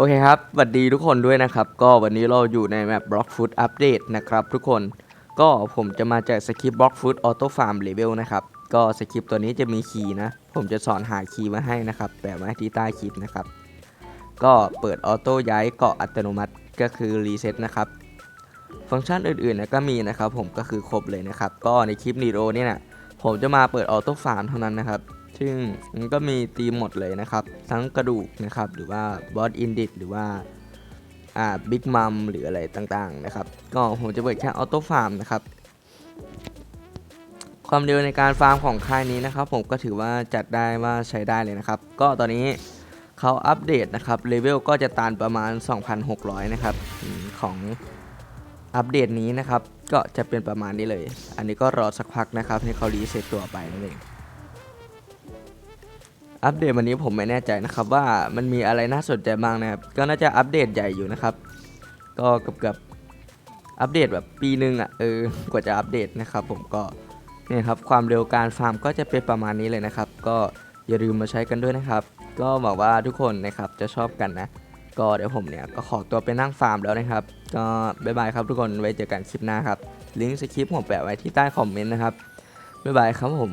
โอเคครับสวัสดีทุกคนด้วยนะครับ ก็วันนี้เราอยู่ในแมป Block Food Update นะครับทุกคน ก็ผมจะมาแจกสคริปต์ Block Food Auto Farm Level นะครับ ก็สคริปต์ตัวนี้จะมีคีย์นะ ผมจะสอนหาคีย์มาให้นะครับ แปะไว้ที่ใต้คลิปนะครับ ก็เปิดออโต้ย้ายเกาะอัตโนมัติก็คือรีเซ็ตนะครับ ฟังก์ชันอื่นๆนะก็มีนะครับ ผมก็คือครบเลยนะครับ ก็ในคลิปนีโรนี่นะผมจะมาเปิดออโต้ฟาร์มเท่านั้นนะครับ ซึ่งมันก็มีตีมหมดเลยนะครับ ทั้งกระดูกนะครับ หรือว่าบอสอินดิหรือว่าอ่าบิ๊กมัมหรืออะไรต่างๆนะครับ ก็ผมจะเปิดแค่ออโต้ฟาร์มนะครับ ความเร็วในการฟาร์มของค่ายนี้นะครับ ผมก็ถือว่าจัดได้ว่าใช้ได้เลยนะครับ ก็ตอนนี้เขาอัปเดตนะครับเลเวลก็จะตันประมาณ 2,600 นะครับของอัปเดตนี้นะครับ ก็จะเป็นประมาณนี้เลย อันนี้ก็รอสักพักนะครับ ให้เขารีเซ็ตตัวไปนั่นเอง อัปเดตวันนี้ผมไม่แน่ใจนะครับว่ามันมีอะไรน่าสนใจบ้างนะครับ ก็น่าจะอัปเดตใหญ่อยู่นะครับ ก็เกือบกับๆอัปเดตแบบปีหนึ่งอะเออกว่าจะอัปเดตนะครับ ผมก็เนี่ยครับความเร็วการฟาร์มก็จะเป็นประมาณนี้เลยนะครับ ก็อย่าลืมมาใช้กันด้วยนะครับ ก็หวังว่าทุกคนนะครับจะชอบกันนะ ก็เดี๋ยวผมเนี่ยก็ขอตัวไปนั่งฟาร์มแล้วนะครับ ก็บ๊ายบายครับทุกคนไว้เจอกันคลิปหน้าครับลิงก์สคริปต์ผมแปะไว้ที่ใต้คอมเมนต์นะครับบ๊ายบายครับผม